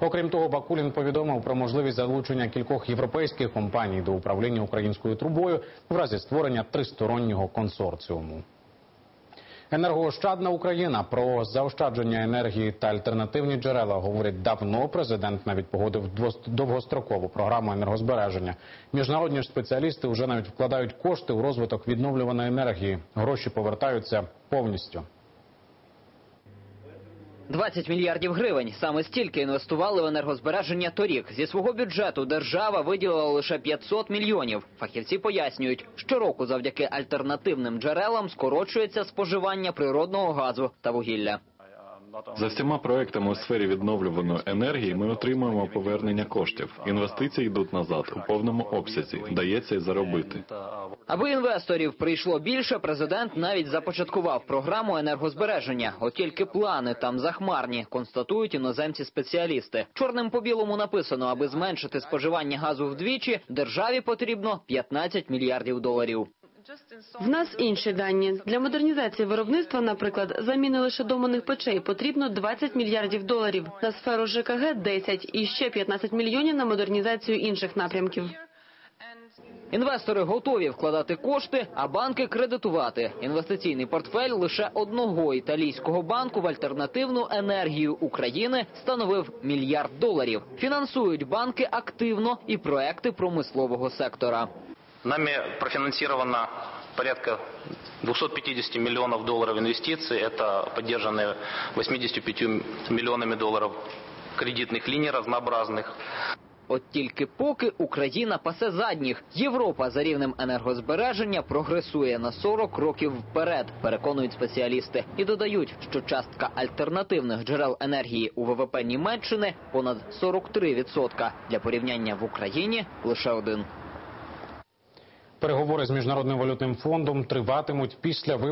Окрім того, Бакулін повідомив про можливість залучення кількох європейських компаній до управління українською трубою в разі створення тристороннього консорціуму. Енергоощадна Україна про заощадження енергії та альтернативні джерела говорить давно. Президент навіть погодив довгострокову програму енергозбереження. Міжнародні ж спеціалісти вже навіть вкладають кошти у розвиток відновлюваної енергії. Гроші повертаються повністю. 20 мільярдів гривень. Саме стільки інвестували в енергозбереження торік. Зі свого бюджету держава виділила лише 500 мільйонів. Фахівці пояснюють, щороку завдяки альтернативним джерелам скорочується споживання природного газу та вугілля. За всіма проектами у сфері відновлюваної енергії ми отримуємо повернення коштів. Інвестиції йдуть назад у повному обсязі. Дається й заробити. Аби інвесторів прийшло більше, президент навіть започаткував програму енергозбереження. От тільки плани там захмарні, констатують іноземці-спеціалісти. Чорним по білому написано, аби зменшити споживання газу вдвічі, державі потрібно 15 мільярдів доларів. В нас інші дані для модернізації виробництва, наприклад, заміни лише доманих печей потрібно 20 мільярдів доларів. На сферу ЖКГ – 10 і ще 15 мільйонів на модернізацію інших напрямків. Інвестори готові вкладати кошти, а банки кредитувати. Інвестиційний портфель лише одного італійського банку в альтернативну енергію України становив мільярд доларів. Фінансують банки активно і проекти промислового сектора. Нами профинансировано порядка 250 миллионов долларов инвестиций. Это поддержанные 85 миллионами долларов кредитных линий разнообразных. От тільки поки Україна пасе задніх. Європа за рівнем енергозбереження прогресує на 40 років вперед, переконують спеціалісти. І додають, що частка альтернативних джерел енергії у ВВП Німеччини понад 43%. Для порівняння в Україні лише один. Переговори з міжнародним валютним фондом триватимуть після виборів.